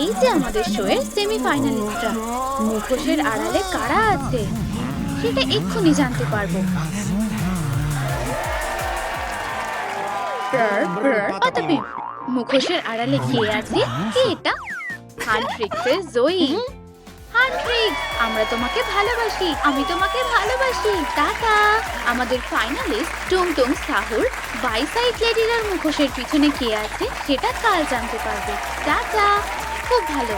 এই যে আমাদের শোয়ের সেমিফাইনালিস্টরা মুখোশের আড়ালে কারা আছে? সেটা এক্ষুনি জানতে পারব। মুখোশের আড়ালে কে আছে? কে এটা? জয়ী। আমরা তোমাকে ভালোবাসি আমি তোমাকে ভালোবাসি টাটা। আমাদের ফাইনালিস্ট টুংটুং সাহুর বাইসাইক্লেডিরার মুখোশের পিছনে কে আছে সেটা কাল জানতে পারবে। টাটা। খুব ভালো।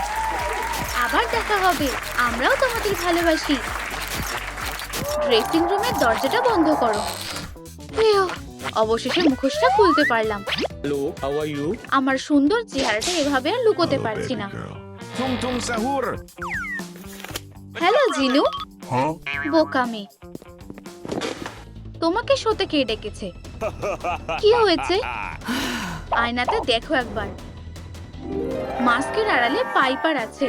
আবার দেখা হবে। আমরাও তোমাদের ভালোবাসি। ড্রেসিং রুমের দরজাটা বন্ধ করো। প্রিয় অবশেষে মুখোশটা খুলতে পারলাম। Hello, how are you? আমার সুন্দর চেহারাটা এভাবে আর লুকোতে পারছি না! হ্যালো জিনু। বোকামি। তোমাকে শোতে কে ডেকেছে? কি হয়েছে? আয়নাতে দেখো একবার। মাস্কের আড়ালে পাইপার আছে।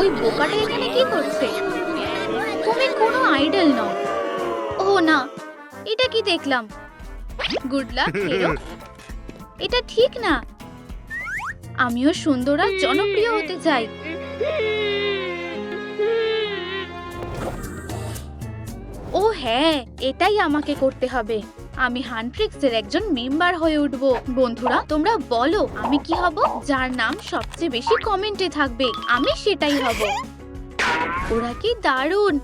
ওই বোকাটা এখানে কি করছে? তুমি কোনো আইডল নও। ও না, এটা কি দেখলাম? গুড লাক হিরো এটা ঠিক না। আমিও সুন্দর আর জনপ্রিয় হতে চাই। ও হ্যাঁ এটাই আমাকে করতে হবে। আমি হান্ট্রিক্সের একজন মেম্বার হয়ে উঠব। বন্ধুরা, তোমরা বলো, আমি কি হব? যার নাম সবচেয়ে বেশি কমেন্টে থাকবে। আমি সেটাই হব। ওরা কি দারুণ!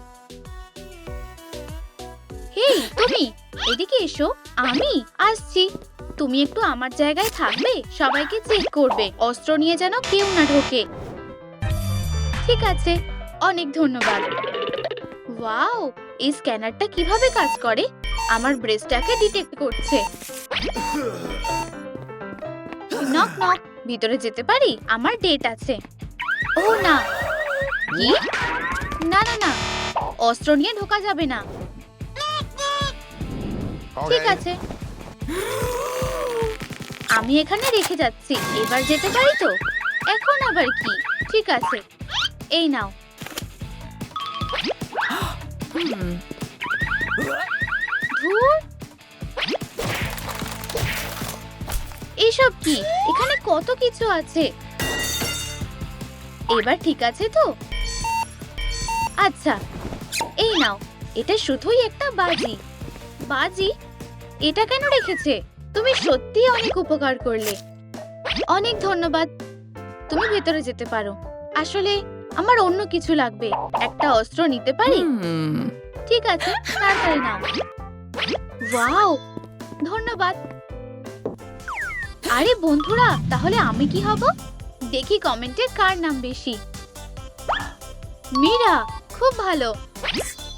হেই, তুমি, এদিকে এসো। আমি আসছি। তুমি একটু আমার জায়গায় থাকবে? সবাইকে চেক করবে। অস্ত্র নিয়ে যেন কেউ না ঢোকে। ঠিক আছে, অনেক ধন্যবাদ। ওয়াও, এই স্ক্যানারটা কীভাবে কাজ করে? আমার ব্রেস্টটাকে ডিটেক্ট করছে। নক নক ভিতরে যেতে পারি? আমার ডেট আছে। ও না। কি? না না না। অস্ত্র নিয়ে ঢোকা যাবে না। ঠিক আছে। আমি এখানে রেখে যাচ্ছি। এবার যেতে পারি তো? এখন আবার কি? ঠিক আছে। এই নাও। এসব কি? এখানে কত কিছু আছে। এবার ঠিক আছে তো? আচ্ছা এই নাও এটা শুধুই একটা বাজি। বাজি? এটা কেন রেখেছে? তুমি সত্যি অনেক উপকার করলে। অনেক ধন্যবাদ। তুমি ভেতরে যেতে পারো। আসলে আমার অন্য কিছু লাগবে। একটা অস্ত্র নিতে পারি? ঠিক আছে তাড়াতাড়ি নাও। ওয়াও ধন্যবাদ। আরে বন্ধুরা, তাহলে আমি কি হব? দেখি কমেন্টে কার নাম বেশি। মীরা, খুব ভালো।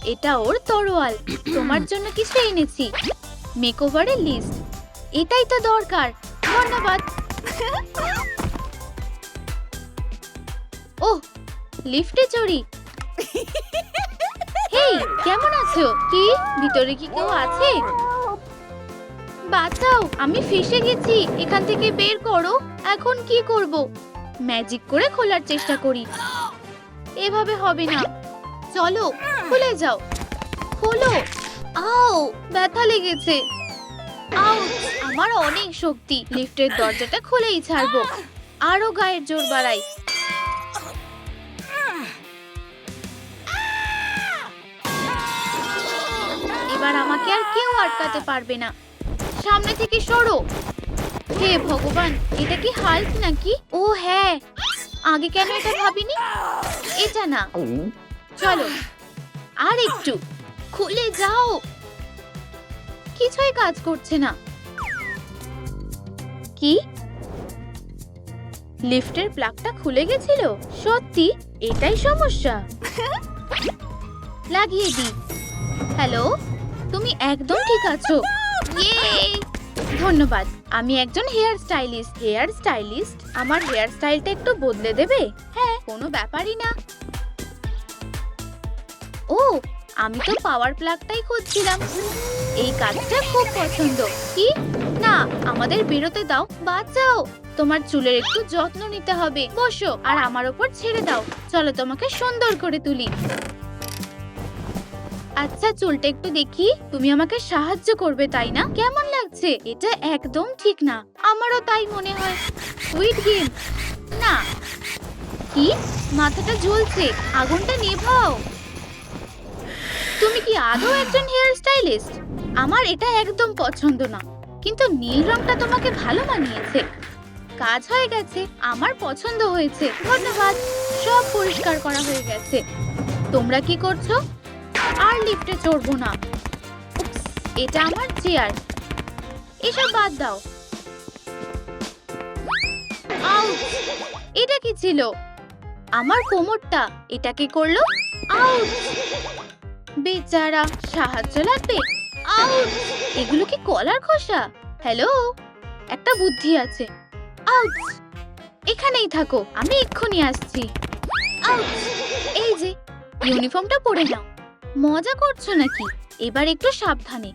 এটা ওর তরোয়াল। তোমার জন্য কিছু এনেছি। মেকওভারের লিস্ট এটাই তো দরকার। ধন্যবাদ। ওহ, লিফটে চড়ি। হেই, কেমন আছো? কি? ভিতরে কি কেউ আছে? বাঁচাও, আমি ফেসে গেছি। এখান থেকে বের করো। এখন কি করব? ম্যাজিক করে খোলার চেষ্টা করি। এভাবে হবে না। চলো, খুলে যাও। খোলো। আও, ব্যথা লেগেছে। আউ আমার অনেক শক্তি। লিফটের দরজাটা খুলেই ছাড়বো। আরও গায়ের জোর বাড়াই। এবার আমাকে আর কেউ আটকাতে পারবে না। সামনে থেকে সরো। হে ভগবান, এটা কি হাল্ক নাকি? ও হ্যাঁ আগে কেন এটা ভাবিনি? এটা না চলো, আর একটু, খুলে যাও। কিছুই কাজ করছে না। কি? লিফটের প্লাগটা খুলে গেছিল? সত্যি? এটাই সমস্যা। লাগিয়ে দি হ্যালো, তুমি একদম ঠিক আছো। ধন্যবাদ, আমি একজন হেয়ার স্টাইলিস্ট। হেয়ার স্টাইলিস্ট আমার হেয়ার স্টাইলটা একটু বদলে দেবে? হ্যাঁ কোনো ব্যাপারই না। ও, আমি তো পাওয়ার প্লাগটাই খুঁজছিলাম। এই কাজটা খুব পছন্দ। কি? না, আমাদের বেরোতে দাও, বাঁচাও। তোমার চুলের একটু যত্ন নিতে হবে। বসো, আর আমার ওপর ছেড়ে দাও। চলো তোমাকে সুন্দর করে তুলি। আচ্ছা চুলটা একটু দেখি। তুমি আমাকে সাহায্য করবে, তাই না? কেমন লাগছে? এটা একদম ঠিক না। আমারও তাই মনে হয়। সুইট গেম না। কি? মাথাটা জ্বলছে। আগুনটা নেভাও। তুমি কি আদৌ একজন হেয়ার স্টাইলিস্ট আমার এটা একদম পছন্দ না। কিন্তু নীল রংটা তোমাকে ভালো মানিয়েছে। কাজ হয়ে গেছে। আমার পছন্দ হয়েছে। ধন্যবাদ। সব পরিষ্কার করা হয়ে গেছে। তোমরা কি করছ? আর লিফটে চড়বো না। এটা আমার চেয়ার এসব বাদ দাও। এটা কি ছিল? আমার কোমরটা, এটা কি করল? বেচারা, সাহায্য লাগবে? এগুলো কি কলার খোসা? হ্যালো একটা বুদ্ধি আছে। এখানেই থাকো, আমি এক্ষুনি আসছি। এই যে ইউনিফর্মটা পরে নাও। মজা করছ নাকি? এবার একটু সাবধানে।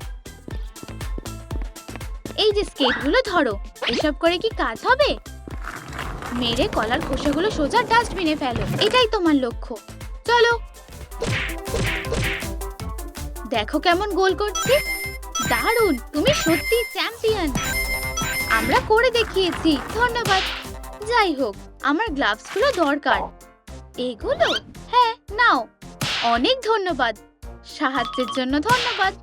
এই যে স্কেটগুলো ধরো, এসব করে কি কাজ হবে? মেরে কলার খোসাগুলো সোজা ডাস্টবিনে ফেলো, এটাই তোমার লক্ষ্য। চলো। দেখো কেমন গোল করছি। দারুণ, তুমি সত্যি চ্যাম্পিয়ন। আমরা করে দেখিয়েছি, ধন্যবাদ। যাই হোক, আমার গ্লাভসগুলো দরকার। এগুলো? হ্যাঁ নাও। অনেক ধন্যবাদ। সাহায্যের জন্য ধন্যবাদ?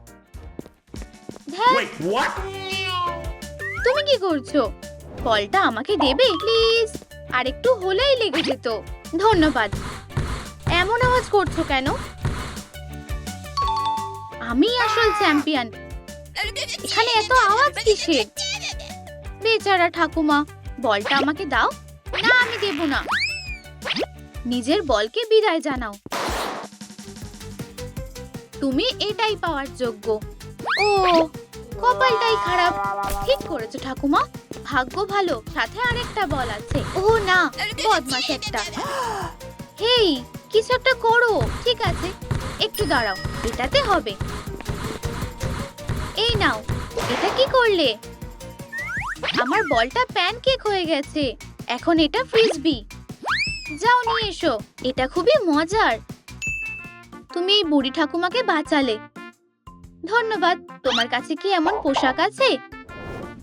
তুমি কি করছ? বলটা আমাকে দেবে প্লিজ। আর একটু হলেই লেগে যেত। ধন্যবাদ। এমন আওয়াজ করছ কেন? আমি আসল চ্যাম্পিয়ন। এখানে এত আওয়াজ কিসের? বেচারা ঠাকুমা বলটা আমাকে দাও। না আমি দেব না। নিজের বলকে বিদায় জানাও। তুমি এটাই পাওয়ার যোগ্য। ও, কপালটাই খারাপ। ঠিক করেছ ঠাকুমা। ভাগ্য ভালো, সাথে আরেকটা বল আছে। ও না বদমাস একটা। হেই, কিছু একটা করো। ঠিক আছে, একটু দাঁড়াও, এটাতে হবে। এই নাও, এটা কি করলে? আমার বলটা প্যানকেক হয়ে গেছে। এখন এটা ফ্রিজবি যাও নিয়ে এসো, এটা খুবই মজার। তুমি এই বুড়ি ঠাকুমাকে বাঁচালে। ধন্যবাদ, তোমার কাছে কি এমন পোশাক আছে?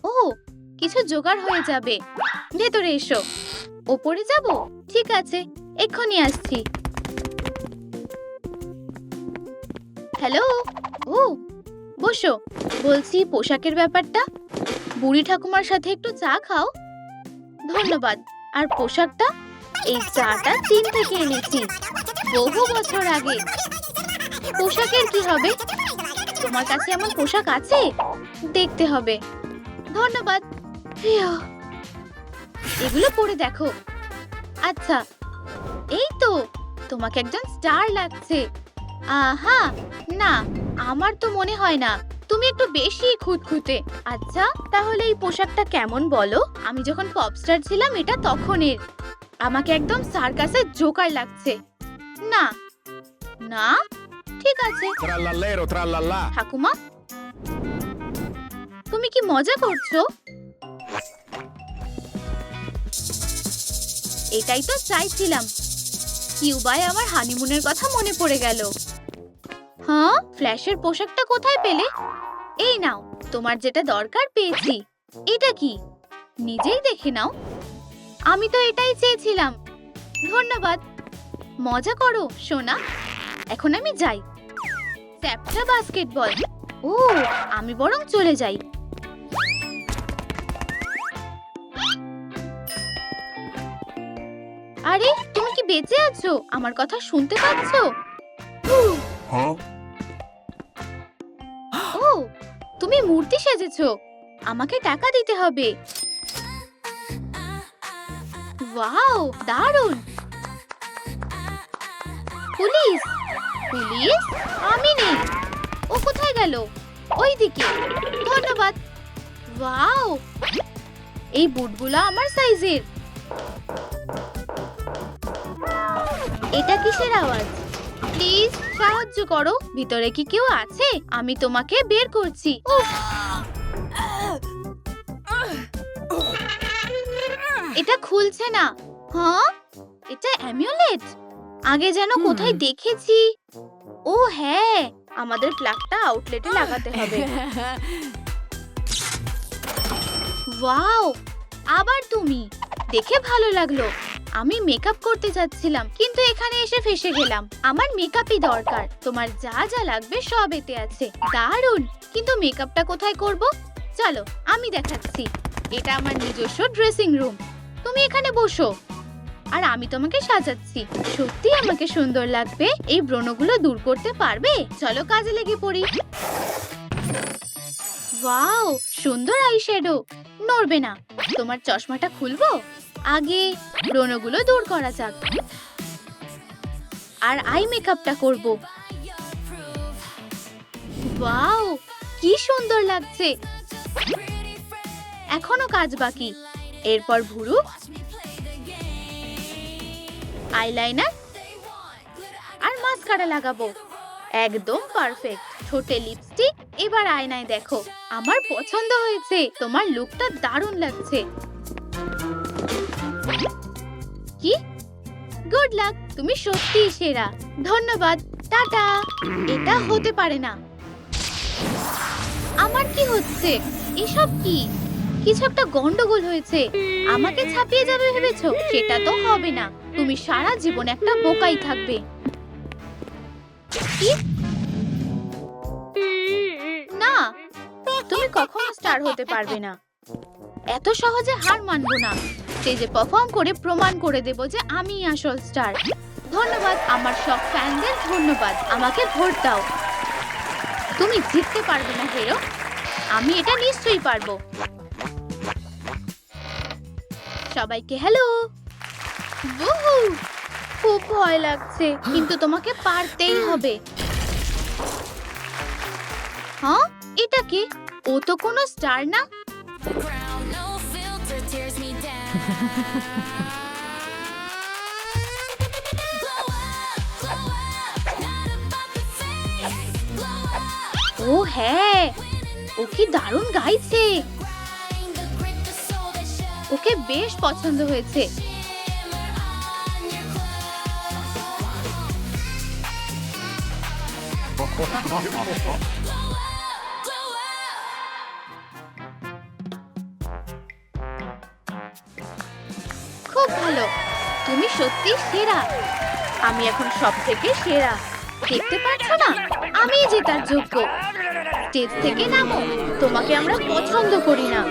ও, কিছু জোগাড় হয়ে যাবে। ভেতরে এসো। ওপরে যাব? ঠিক আছে, এক্ষুনি আসছি। হ্যালো, ও, বসো। বলছি, পোশাকের ব্যাপারটা? বুড়ি ঠাকুমার সাথে একটু চা খাও। ধন্যবাদ। আর পোশাকটা? এই চাটা চীন থেকে এনেছি। বহু বছর আগে। পোশাকের কি হবে? তোমার কাছে এমন পোশাক আছে? দেখতে হবে। ধন্যবাদ। এগুলো পরে দেখো। আচ্ছা এই তো, তোমাকে একজন স্টার লাগছে। আহা, না, আমার তো মনে হয় না। তুমি একটু বেশি খুঁতখুঁতে। আচ্ছা তাহলে এই পোশাকটা কেমন বলো? আমি যখন পপস্টার ছিলাম, এটা তখনের। আমাকে একদম সার্কাসের জোকার লাগছে। না না ঠিক আছে। Trallallero, trallallà. ঠাকুমা তুমি কি মজা করছ? এটাই তো চাইছিলাম। কিউবায় আমার হানিমুনের কথা মনে পড়ে গেল। হ্যাঁ ফ্ল্যাশের পোশাকটা কোথায় পেলে? এই নাও তোমার যেটা দরকার পেয়েছি। এটা কি? নিজেই দেখে নাও। আমি তো এটাই চেয়েছিলাম। ধন্যবাদ। মজা করো সোনা। এখন আমি যাই। স্যাপটা বাস্কেটবল ও আমি বরং চলে যাই। আরে তুমি কি বেঁচে আছো? আমার কথা শুনতে পাচ্ছ? ও তুমি মূর্তি সেজেছো। আমাকে টাকা দিতে হবে। ওয়াও দারুণ। পুলিশ পুলিশ আমি গেল। ওইদিকে। ধন্যবাদ। ওয়াও! এই বুটগুলো আমার সাইজের। এটা কিসের আওয়াজ? প্লিজ সাহায্য করো। ভিতরে কি কেউ আছে? আমি তোমাকে বের করছি। এটা খুলছে না। হ্যাঁ? এটা অ্যামিউলেট আগে যেন কোথায় দেখেছি। ও হ্যাঁ। আমাদের প্লাগটা আউটলেটে লাগাতে হবে। ওয়াও, আবার তুমি। দেখে ভালো লাগল। আমি মেকআপ করতে যাচ্ছিলাম, কিন্তু এখানে এসে ফেসে গেলাম। আমার মেকআপই দরকার। তোমার যা যা লাগবে সব এতে আছে। দারুণ! কিন্তু মেকআপটা কোথায় করব? চলো, আমি দেখাচ্ছি। এটা আমার নিজস্ব ড্রেসিং রুম তুমি এখানে বসো। আর আমি তোমাকে সাজাচ্ছি। সত্যি আমাকে সুন্দর লাগবে। এই ব্রণগুলো দূর করতে পারবে? চলো কাজে লেগে পড়ি। ওয়াও, সুন্দর আইশ্যাডো নড়বে না। তোমার চশমাটা খুলবো? আগে ব্রণগুলো দূর করা যাক। আর আই মেকআপটা করব। ওয়াও, কি সুন্দর লাগছে। এখনও কাজ বাকি। এরপর ভুরু আইলাইনার আর মাস্কারা লাগাবো। একদম পারফেক্ট। ঠোঁটে লিপস্টিক এবার আয়নায় দেখো। আমার পছন্দ হয়েছে। তোমার লুকটা দারুণ লাগছে। কি? গুড লাক তুমি সত্যিই সেরা। ধন্যবাদ। টাটা। এটা হতে পারে না। আমার কি হচ্ছে? এসব কি? কিছু একটা গন্ডগোল হয়েছে। আমাকে ছাপিয়ে যাবে ভেবেছো? সেটা তো হবে না। তুমি সারা জীবন একটা বোকাই থাকবে। না, তুমি কখনো স্টার হতে পারবে না। এত সহজে হার মানবো না। স্টেজে পারফর্ম করে প্রমাণ করে দেব যে আমি আসল স্টার। ধন্যবাদ, আমার সব ফ্যানদের ধন্যবাদ। আমাকে ভোট দাও। তুমি জিততে পারবে না হেরো আমি এটা নিশ্চয়ই পারব। সবাইকে হ্যালো। খুব ভয় লাগছে কিন্তু তোমাকে পারতেই হবে। হ্যাঁ এটা কি? ও তো কোনো স্টার না? ও হ্যাঁ ও কি দারুণ গাইছে। ওকে বেশ পছন্দ হয়েছে. খুব ভালো। তুমি সত্যি সেরা। আমি এখন সব থেকে সেরা। দেখতে পাচ্ছ না? আমি জেতার যোগ্য। স্টেজ থেকে নামো। তোমাকে আমরা পছন্দ করি না।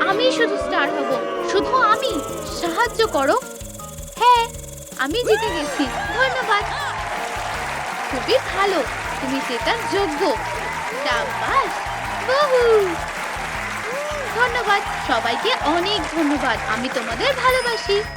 আমি শুধু স্টার হব। শুধু আমি। সাহায্য করো। হ্যাঁ আমি জিতে গেছি। ধন্যবাদ। খুবই ভালো। তুমি জেতার যোগ্য। সাবাস বহু ধন্যবাদ। সবাইকে অনেক ধন্যবাদ। আমি তোমাদের ভালোবাসি।